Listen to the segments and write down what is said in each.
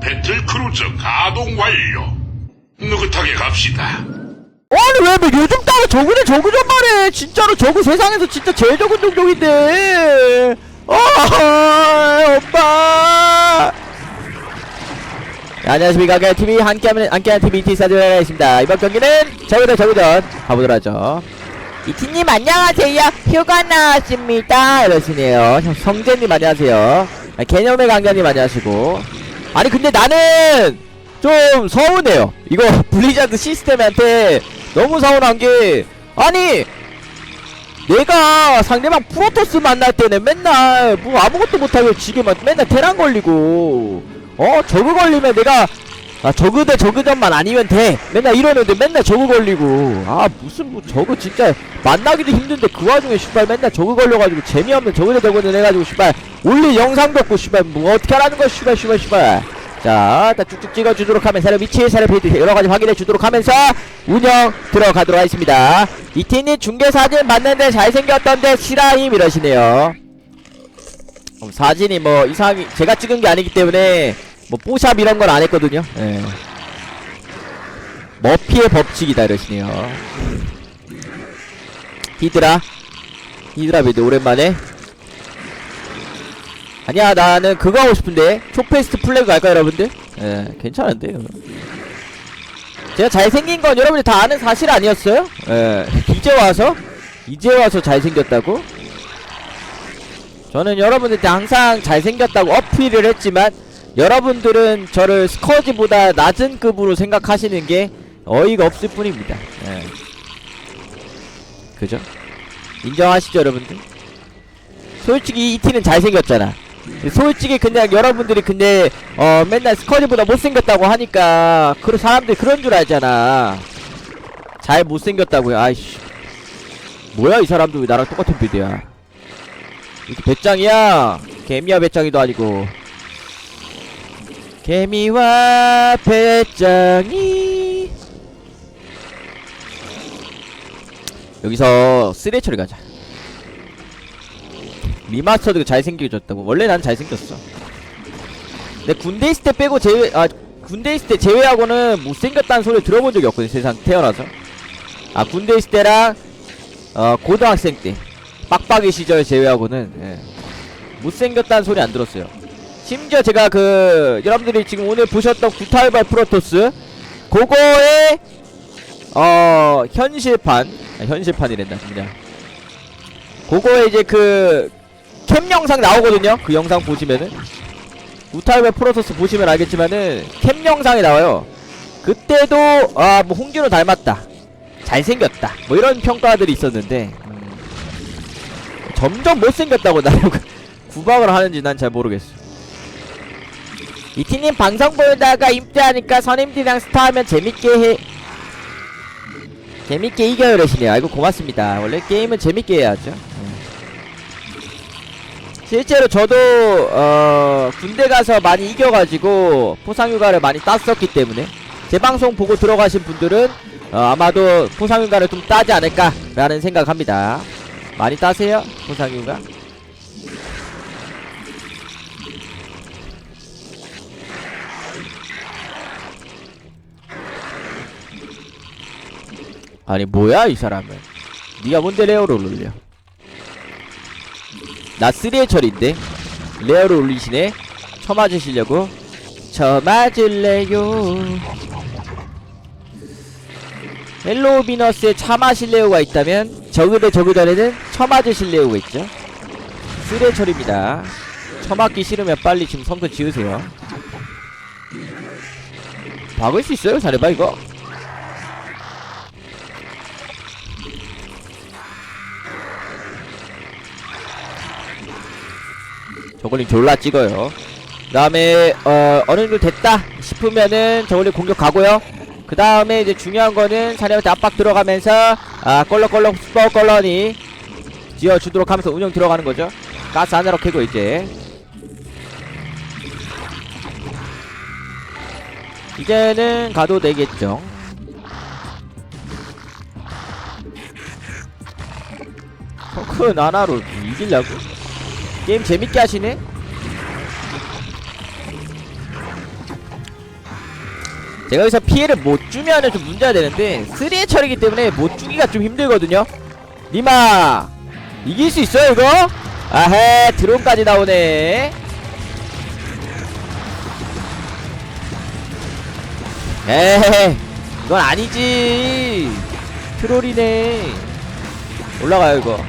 배틀 크루저 가동 완료. 느긋하게 갑시다. 아니 왜 뭐 요즘 따로 저그네 저그 좀 말해. 진짜로 저그 세상에서 진짜 제일 적은 종족인데. 아 오빠. 네, 안녕하십니까. 게티비 함께하는 함께하는 TV 티사드가 있습니다. 이번 경기는 저그대 저그전. 가보도록 하죠 이티님 안녕하세요. 휴가 나왔습니다. 이러시네요. 형, 성재님 안녕하세요. 아, 개념의 강자님 안녕하시고. 아니 근데 나는 좀 서운해요. 이거 블리자드 시스템한테 너무 서운한 게 아니 내가 상대방 프로토스 만날 때는 맨날 뭐 아무것도 못하고 지게만 맨날 테란 걸리고 어 저그 걸리면 내가 아 저그 대 저그전만 아니면 돼 맨날 이러는데 맨날 저그 걸리고 아 무슨 뭐 저그 진짜 만나기도 힘든데 그 와중에 씨발 맨날 저그 걸려가지고 재미없는 저그 대 저그는 해가지고 씨발 올릴 영상도 없고 씨발 뭐 어떻게 하라는 거야 씨발 씨발 씨발 자, 일단 쭉쭉 찍어주도록 하면서 새로 위치, 새로 페이지 여러가지 확인해 주도록 하면서 운영 들어가도록 하겠습니다. 이티님 중계 사진 봤는데 잘생겼던데 실화임 이러시네요. 어, 사진이 뭐 이상하게 제가 찍은 게 아니기 때문에 뭐 뽀샵 이런 건 안 했거든요. 예. 머피의 법칙이다 이러시네요. 히드라 히드라 비드 오랜만에 아니야 나는 그거 하고 싶은데 초페스트 플래그 갈까 여러분들? 예 괜찮은데 요 제가 잘생긴 건 여러분들 다 아는 사실 아니었어요? 예 이제 와서 이제 와서 잘생겼다고? 저는 여러분들한테 항상 잘생겼다고 어필을 했지만 여러분들은 저를 스커지보다 낮은 급으로 생각하시는 게 어이가 없을 뿐입니다. 예. 그죠? 인정하시죠 여러분들? 솔직히 이 티는 잘생겼잖아. 솔직히 그냥 여러분들이 근데 어 맨날 스커지보다 못생겼다고 하니까 그 사람들이 그런 줄 알잖아. 잘 못생겼다고요. 아이씨. 뭐야 이 사람도 왜 나랑 똑같은 빌드야? 이게 배짱이야? 개미와 배짱이도 아니고 개미와 배짱이. 여기서 쓰레 처리 가자. 리마스터드가 잘생겨졌다고. 원래 난 잘생겼어. 근데 군대 있을 때 빼고 제외 아 군대 있을 때 제외하고는 못생겼다는 소리 들어본 적이 없거든 세상 태어나서. 아 군대 있을 때랑 어 고등학생 때 빡빡이 시절 제외하고는 예. 못생겼다는 소리 안 들었어요 심지어 제가 그 여러분들이 지금 오늘 보셨던 구타이발 프로토스 그거의 어 현실판 아, 현실판이란다 그냥 그거에 이제 그 캠 영상 나오거든요. 그 영상 보시면은 우타이베 프로토스 보시면 알겠지만은 캠 영상이 나와요. 그때도 아 뭐 홍준호 닮았다, 잘생겼다, 뭐 이런 평가들이 있었는데 음, 점점 못생겼다고 나를 구박을 하는지 난 잘 모르겠어. 이티님 방송 보다가 임대하니까 선임들이랑 스타하면 재밌게 해. 재밌게 이겨요 이러시네요. 아이고 고맙습니다. 원래 게임은 재밌게 해야죠. 음. 실제로 저도 어 군대 가서 많이 이겨가지고 포상휴가를 많이 땄었기 때문에 제 방송 보고 들어가신 분들은 어, 아마도 포상휴가를 좀 따지 않을까라는 생각합니다. 많이 따세요 포상휴가. 아니 뭐야 이 사람은. 니가 뭔데 레어를 올려 나 3의 철인데? 레어를 올리시네? 쳐맞으시려고? 쳐맞을래요? 헬로우 비너스에 참아실레오가 있다면 저그대 저그전에는 쳐맞으실레오가 있죠. 3의 철입니다. 쳐맞기 싫으면 빨리 지금 성도 지으세요. 박을 수 있어요? 잘해봐 이거 저걸링 졸라 찍어요. 그 다음에 어 어느 정도 됐다 싶으면은 저걸링 공격 가고요. 그 다음에 이제 중요한 거는 사령한테 압박 들어가면서 아 껄렁껄렁 껄렁이 지어주도록 하면서 운영 들어가는 거죠. 가스 하나로 캐고 이제 이제는 가도 되겠죠. 덩크 나나로 이기려고? 게임 재밌게 하시네? 제가 여기서 피해를 못 주면은 좀 문제가 되는데 3의 처리기 때문에 못 주기가 좀 힘들거든요. 니마 이길 수 있어요 이거? 아헤 드론까지 나오네. 에헤 이건 아니지. 트롤이네. 올라가요 이거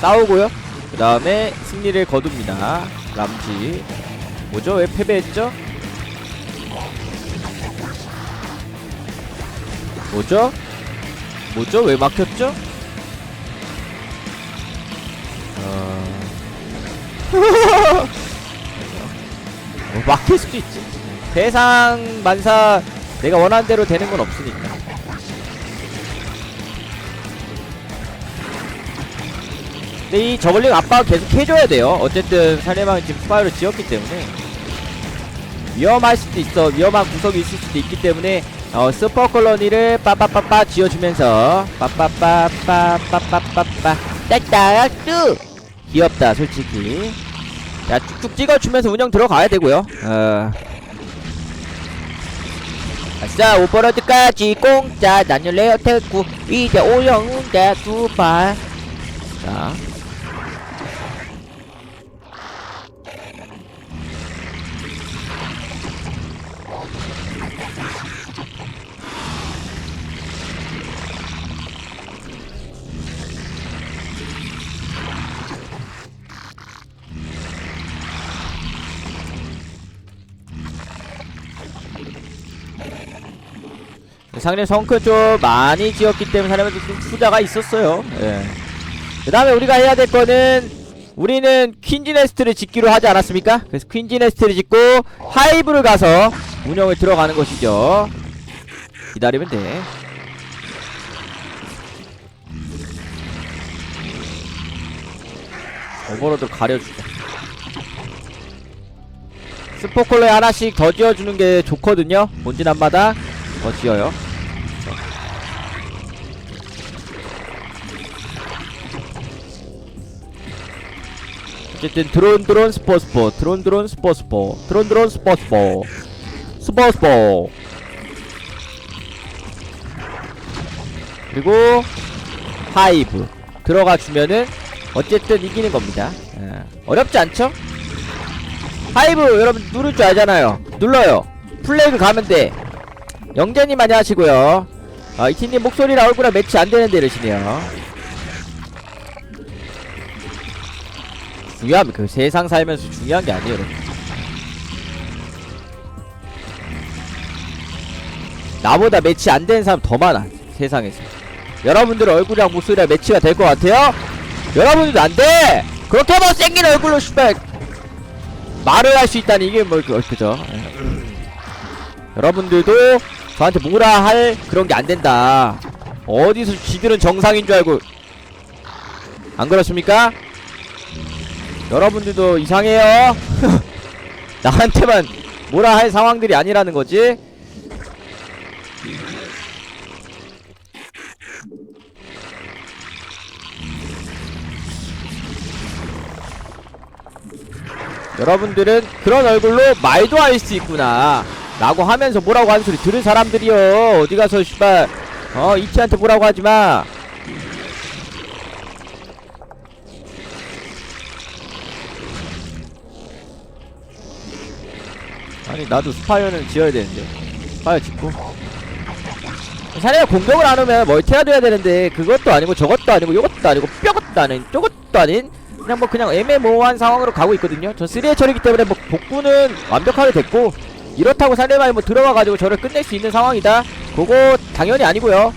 싸우고요. 그 다음에 승리를 거둡니다. 람지. 뭐죠? 왜 패배했죠? 뭐죠? 뭐죠? 왜 막혔죠? 어... 뭐 막힐 수도 있지. 세상 만사 내가 원하는 대로 되는 건 없으니까 근데 이 저글링 압박을 계속 해줘야 돼요. 어쨌든 상대방이 지금 스파이를 지었기 때문에. 위험할 수도 있어. 위험한 구석이 있을 수도 있기 때문에 어 슈퍼 콜로니를 빠빠빠빠 지어주면서 빠빠빠빠빠빠빠빠 딱딱뚝 귀엽다 솔직히. 자 쭉쭉 찍어주면서 운영 들어가야 되고요. 어. 아싸 오버로드까지 공짜. 난요 레어 테쿠. 이제 오영운데 두발. 자 상대 성큰 좀 많이 지었기 때문에 사람한테 좀 투자가 있었어요. 예. 그 다음에 우리가 해야 될 거는 우리는 퀸즈네스트를 짓기로 하지 않았습니까? 그래서 퀸즈네스트를 짓고 하이브를 가서 운영을 들어가는 것이죠. 기다리면 돼. 오버로드 가려주자. 스포콜러에 하나씩 더 지어주는 게 좋거든요. 본진 앞마다 더 지어요. 어쨌든 드론 드론 스포 스포 드론 드론 스포 스포 드론 드론 스포 스포 스포 스포 그리고 하이브 들어가 주면은 어쨌든 이기는 겁니다. 예. 어렵지 않죠? 하이브 여러분 누를 줄 알잖아요. 눌러요. 플레이그 가면 돼. 영재님 안녕하시고요. 아, 이티님 목소리랑 얼굴이랑 매치 안 되는데 이러시네요. 중요하면 그 세상 살면서 중요한 게 아니에요, 여러분. 나보다 매치 안 되는 사람 더 많아 세상에서. 여러분들 얼굴이랑 목소리랑 매치가 될 것 같아요? 여러분들도 안 돼. 그렇게 못생긴 얼굴로 씨발 말을 할 수 있다니 이게 뭐 그, 그죠? 예. 여러분들도 저한테 뭐라 할 그런 게 안 된다. 어디서 지들은 정상인 줄 알고 안 그렇습니까? 여러분들도 이상해요. 나한테만 뭐라 할 상황들이 아니라는 거지. 여러분들은 그런 얼굴로 말도 할 수 있구나 라고 하면서 뭐라고 하는 소리 들은 사람들이요 어디 가서 씨발 어 이티한테 뭐라고 하지마 아니 나도 스파이어는 지어야 되는데. 스파이어 짓고. 사내가 공격을 안 오면 멀티라도 해야 되는데 그것도 아니고 저것도 아니고 요것도 아니고 뼈것도 아닌 쪼것도 아닌 그냥 뭐 그냥 애매모호한 상황으로 가고 있거든요. 전 3의 처리기 때문에 뭐 복구는 완벽하게 됐고 이렇다고 상대방이 뭐 들어와가지고 저를 끝낼 수 있는 상황이다. 그거 당연히 아니고요.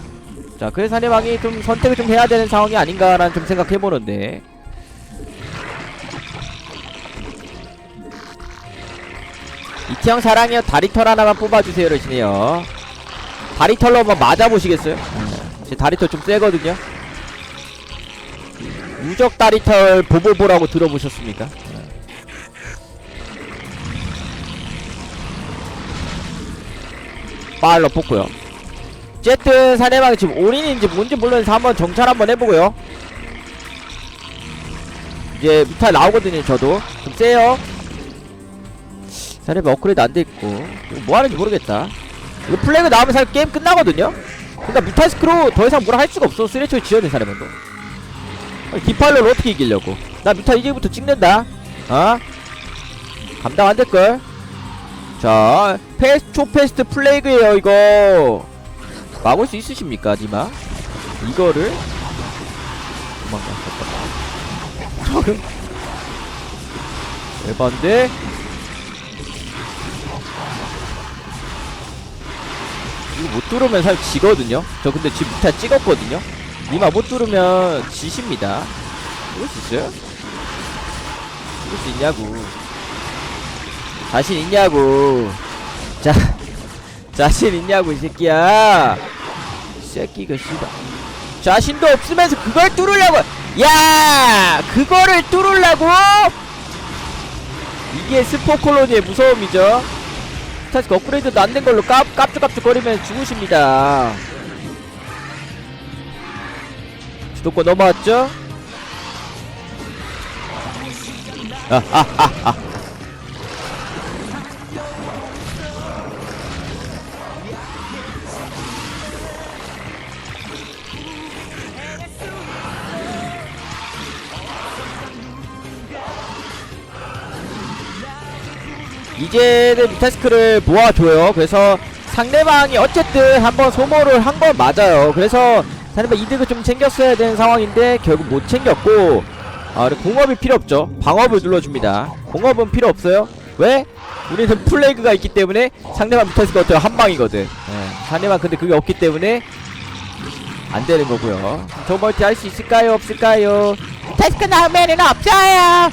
자 그래서 상대방이 좀 선택을 좀 해야 되는 상황이 아닌가라는 좀 생각해보는데 이티형 사랑해요. 다리털 하나만 뽑아주세요 이러시네요. 다리털로 한번 맞아보시겠어요? 제 다리털 좀 세거든요. 무적 다리털 보보보라고 들어보셨습니까? 빨로 뽑고요. 어쨌든 상대방이 지금 올인인지 뭔지 모르면서 한번 정찰 한번 해보고요. 이제 뮤탈 나오거든요 저도. 좀 세요 상대방 업그레이드 안 돼있고. 뭐하는지 모르겠다. 이거 플래그 나오면 사실 게임 끝나거든요? 그러니까 뮤탈스크로 더 이상 뭐라 할 수가 없어. 쓰레초에 지어낸 사람은도. 디팔로를 어떻게 이기려고? 나 뮤탈 이제부터 찍는다. 어? 감당 안 될걸? 자 페스트 초페스트 플레이그에요 이거. 막을 수 있으십니까 니마? 이거를? 도망가 에반데 이거 못 뚫으면 사실 지거든요. 저 근데 지금 뮤탈 찍었거든요. 니마 못 뚫으면 지십니다. 이럴 수 있어요? 이럴 수 있냐고. 자신 있냐고. 자 자신 있냐고 이 새끼야. 이 새끼가 씨발. 자신도 없으면서 그걸 뚫으려고. 야! 그거를 뚫으려고? 이게 스포콜로니의 무서움이죠 스타스 업그레이드도 안 된 걸로 깝, 깝죽깝죽 거리면 죽으십니다 주도권 넘어왔죠? 아하하하 이제는 뮤타스크를 모아줘요. 그래서 상대방이 어쨌든 한번 소모를 한 건 맞아요. 그래서 상대방 이득을 좀 챙겼어야 되는 상황인데 결국 못 챙겼고 아, 공업이 필요 없죠. 방업을 눌러줍니다. 공업은 필요 없어요. 왜? 우리는 플레이그가 있기 때문에 상대방 뮤타스크가 어때요? 한 방이거든. 예, 상대방 근데 그게 없기 때문에 안 되는 거고요. 저 멀티 할 수 있을까요? 없을까요? 뮤타스크 나오면은 없어요.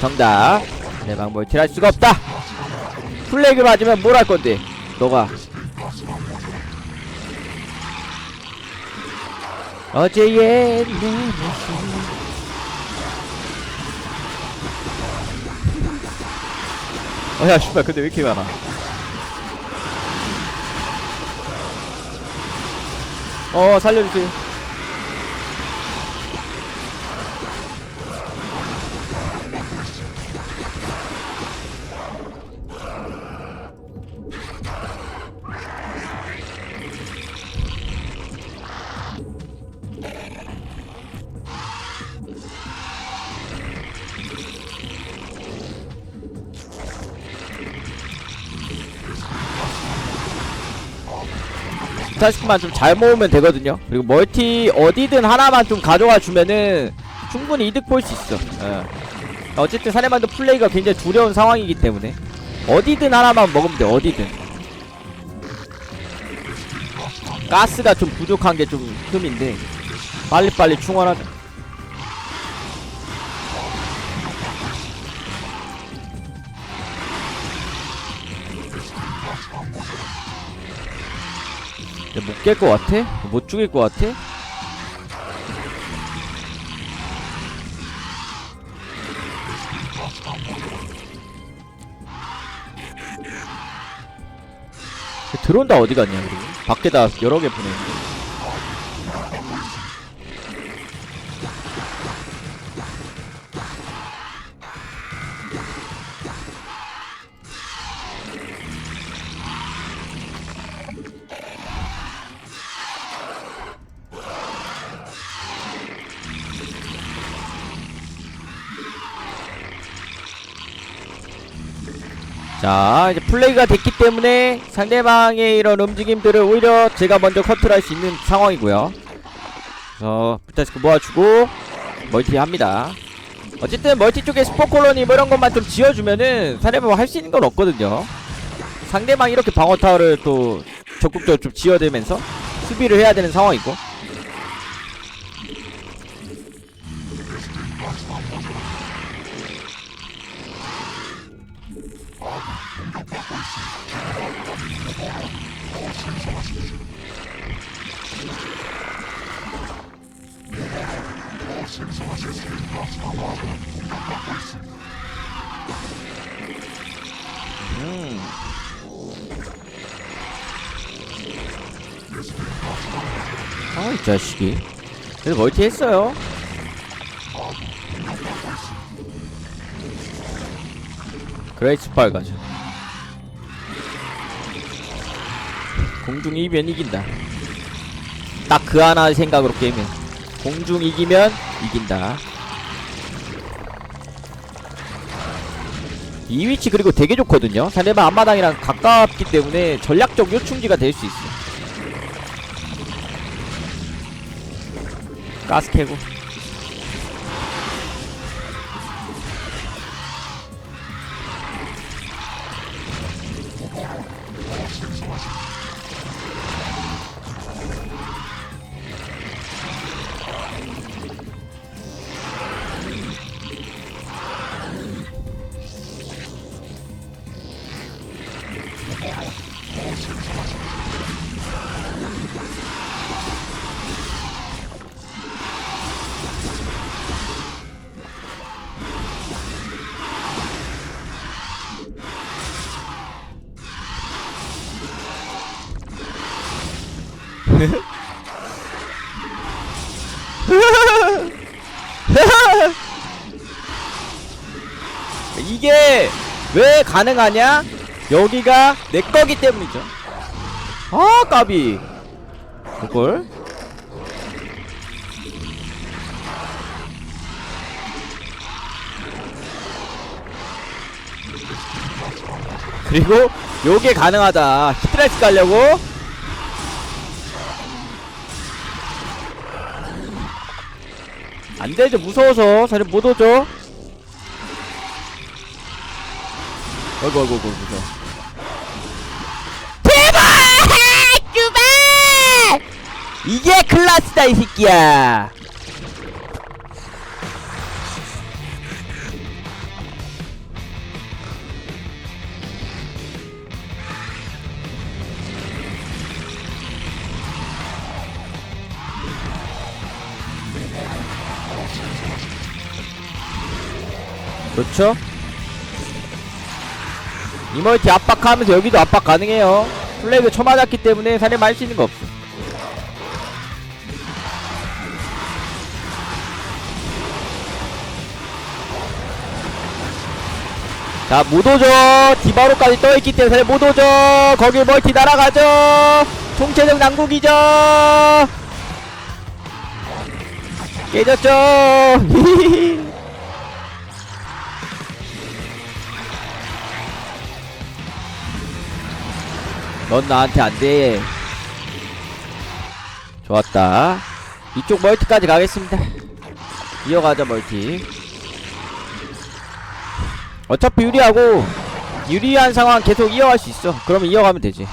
정답. 상대방 멀티 할 수가 없다. 플래그 맞으면 뭘 할 건데? 너가. 어제의 내 모습 어 야 씨발 근데 왜 이렇게 많아? 어 살려주세요 스타시크만 좀 잘 모으면 되거든요. 그리고 멀티 어디든 하나만 좀 가져가 주면은 충분히 이득 볼 수 있어. 예. 어쨌든 사내만도 플레이가 굉장히 두려운 상황이기 때문에 어디든 하나만 먹으면 돼 어디든. 가스가 좀 부족한 게 좀 흠인데 빨리빨리 충원하자 못깰 것 같아? 못 죽일 것 같아? 들어온다 어디 갔냐 그리고 밖에다 여러 개 보내는데 자 이제 플레이가 됐기 때문에 상대방의 이런 움직임들을 오히려 제가 먼저 컨트롤할 수 있는 상황이고요. 그래서 부타스크 모아주고 멀티 합니다. 어쨌든 멀티 쪽에 스포콜로니 뭐 이런 것만 좀 지어주면은 상대방 할 수 있는 건 없거든요. 상대방 이렇게 방어 타워를 또 적극적으로 좀 지어대면서 수비를 해야 되는 상황이고 자식이. 그래도 멀티 했어요. 그레이스 빨 가자 공중 이기면 이긴다. 딱 그 하나 생각으로 게임은 공중 이기면 이긴다. 이 위치 그리고 되게 좋거든요. 상대방 앞마당이랑 가깝기 때문에 전략적 요충지가 될 수 있어 가스 캐고 왜 가능하냐? 여기가 내 거기 때문이죠. 아, 까비. 그걸? 그리고 요게 가능하다. 히트라이스 가려고 안 되죠. 무서워서 사실 못 오죠. 어이구 어이구 어이구 무서워. 대박! 주발! 이게 클라스다 이 새끼야. 그렇죠? 이멀티 압박하면서 여기도 압박 가능해요. 플래그 쳐맞았기 때문에 사례 말수 있는 거 없어. 자, 못 오죠. 디바로까지 떠있기 때문에 못 오죠. 거기 멀티 날아가죠. 총체적 난국이죠. 깨졌죠. 넌 나한테 안 돼. 좋았다. 이쪽 멀티까지 가겠습니다. 이어가자 멀티. 어차피 유리하고 유리한 상황 계속 이어갈 수 있어. 그러면 이어가면 되지.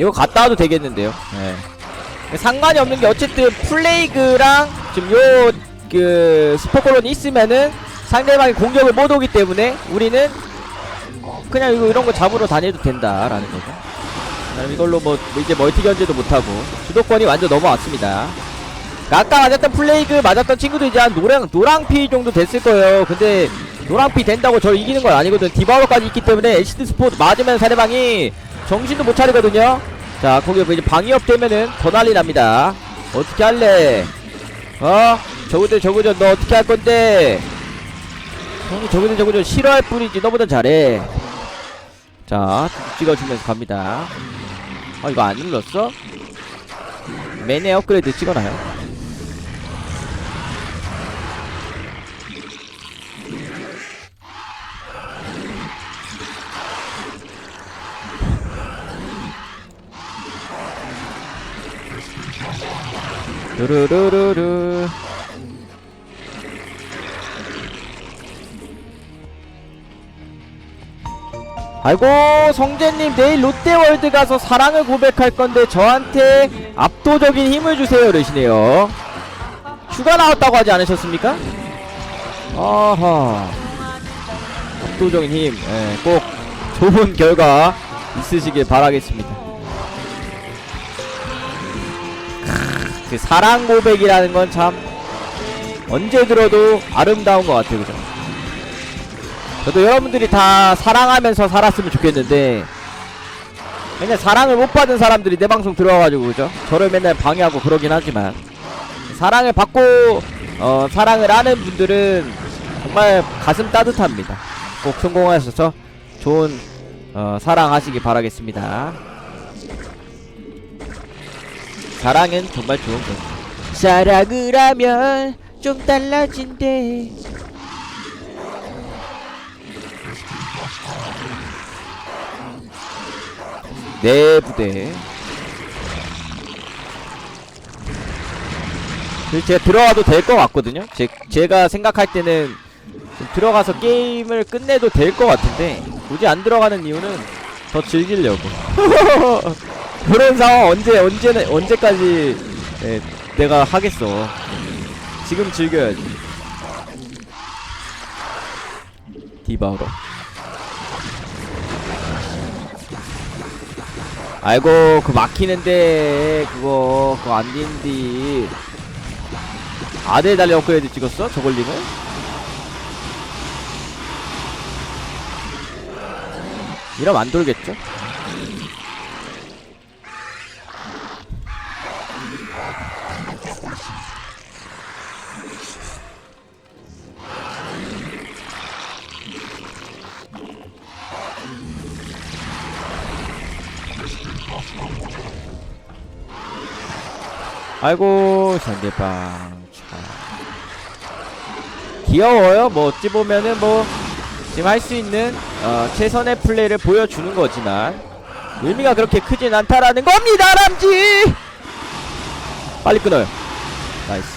이거 갔다 와도 되겠는데요. 네. 상관이 없는 게 어쨌든 플레이그랑 지금 요 그 스포콜론이 있으면은 상대방이 공격을 못 오기 때문에 우리는 그냥 이거 이런 거 잡으러 다녀도 된다라는 거죠. 그럼 이걸로 뭐 이제 멀티 견제도 못하고 주도권이 완전 넘어왔습니다. 아까 맞았던 플레이그 맞았던 친구도 이제 한 노랑 노랑피 정도 됐을 거예요. 근데 노랑피 된다고 저 이기는 건 아니거든. 디바우러까지 있기 때문에 에시드 스포 맞으면 상대방이 정신도 못 차리거든요. 자, 거기 이제 방위업 되면은 더 난리 납니다. 어떻게 할래? 어? 저거들 저거들 너 어떻게 할 건데? 형이 저거들 저거들 싫어할 뿐이지 너보다 잘해. 자, 찍어주면서 갑니다. 아, 이거 안 눌렀어? 매네 업그레이드 찍어놔요. 루루루루루 아이고 성재님 내일 롯데월드 가서 사랑을 고백할 건데 저한테 압도적인 힘을 주세요 이러시네요 휴가 나왔다고 하지 않으셨습니까? 아하 압도적인 힘, 예, 꼭 좋은 결과 있으시길 바라겠습니다. 그 사랑 고백이라는 건 참 언제 들어도 아름다운 것 같아요, 그죠? 저도 여러분들이 다 사랑하면서 살았으면 좋겠는데 맨날 사랑을 못 받은 사람들이 내 방송 들어와가지고 그죠? 저를 맨날 방해하고 그러긴 하지만 사랑을 받고 어, 사랑을 하는 분들은 정말 가슴 따뜻합니다. 꼭 성공하셔서 좋은 어, 사랑하시기 바라겠습니다. 사랑은 정말 좋은 거. 사랑을 하면 좀 달라진대. 내 부대. 그래서 제가 들어가도 될 것 같거든요. 제, 제가 생각할 때는 좀 들어가서 게임을 끝내도 될 것 같은데 굳이 안 들어가는 이유는 더 즐기려고. 그런 상황 언제 언제는 언제까지 예, 내가 하겠어. 지금 즐겨야지. 디바우로. 아이고 그 막히는데 그거 그거 안 된디. 아들 달려 업그레이드 찍었어? 저걸링을? 이러면 안 돌겠죠? 아이고 상대방 참. 귀여워요. 뭐 어찌 보면은 뭐 지금 할 수 있는 어, 최선의 플레이를 보여주는 거지만 의미가 그렇게 크진 않다라는 겁니다 람지! 빨리 끊어요. 나이스.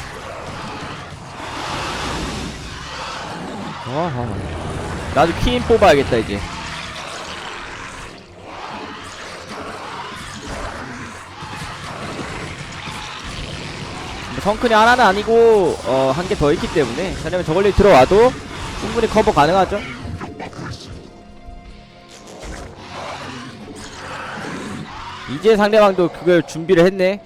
어허. 나도 키인 뽑아야겠다 이제 성큰이 하나는 아니고 어, 한 개 더 있기 때문에. 왜냐면 저걸리 들어와도 충분히 커버 가능하죠? 이제 상대방도 그걸 준비를 했네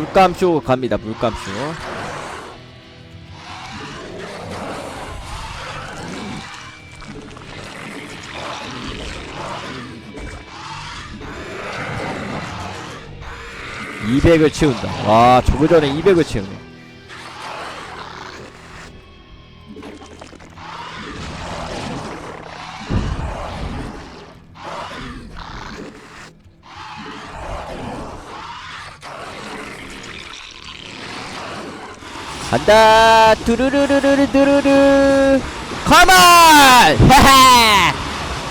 물감쇼 갑니다 물감쇼. (200을) 채운다. 와 저거 전에 (200을) 채우네 간다. 두루루루루루 두루루. 컴온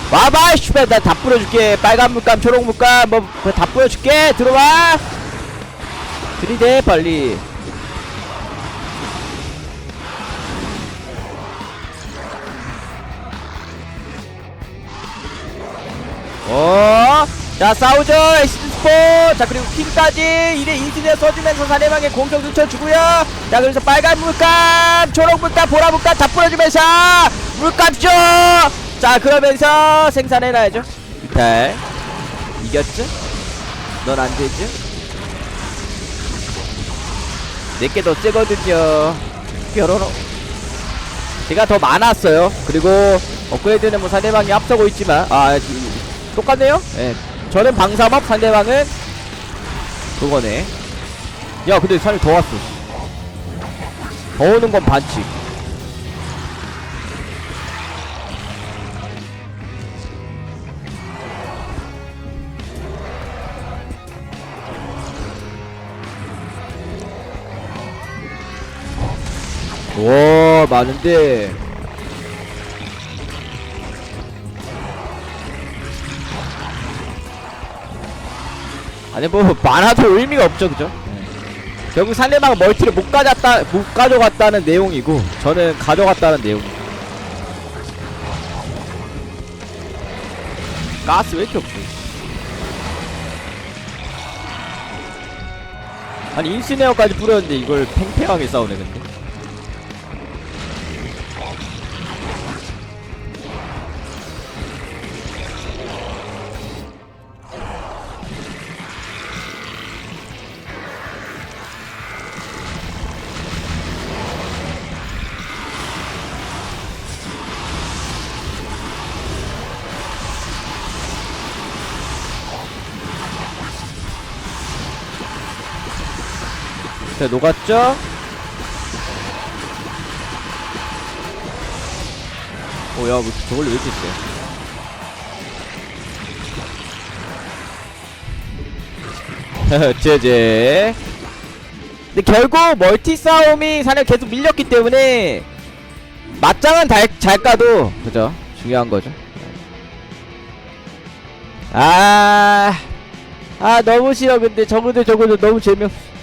와봐 씨발. 나다 뿌려줄게. 빨간 물감 초록 물감. 뭐다 뿌려줄게. 들어와. 들이대 빨리. 어? 자 싸우죠. 에시드 스포. 자 그리고 킹까지. 이래 인신에 써주면서 상대방의 공격 늦춰주고요 자 그래서 빨간 물감 초록 물감 보라 물감 다 뿌려주면서 물감 쇼 자 그러면서 생산해놔야죠. 유탈. 이겼죠? 넌 안되죠? 내게 더 세거든요. 뾰로로 제가 더 많았어요. 그리고 업그레이드는 뭐 상대방이 앞서고 있지만 아 이- 똑같네요? 예. 저는 방사법 상대방은 그거네. 야 근데 사람이 더 왔어 더 오는 건 반칙 와 많은데 아니 뭐 많아도 의미가 없죠 그죠? 네. 결국 상대방 멀티를 못 가졌다 못 가져갔다는 내용이고 저는 가져갔다는 내용. 가스 왜 이렇게 없어? 아니 인스네어까지 뿌렸는데 이걸 팽팽하게 싸우네 근데. 자 녹았죠? 오야 뭐 저걸 왜 이렇게 세? 제제. 근데 결국 멀티 싸움이 사실 계속 밀렸기 때문에 맞짱은 잘, 잘 까도 그죠? 중요한 거죠. 아, 아 너무 싫어. 근데 저거들 저거들 너무 재미없어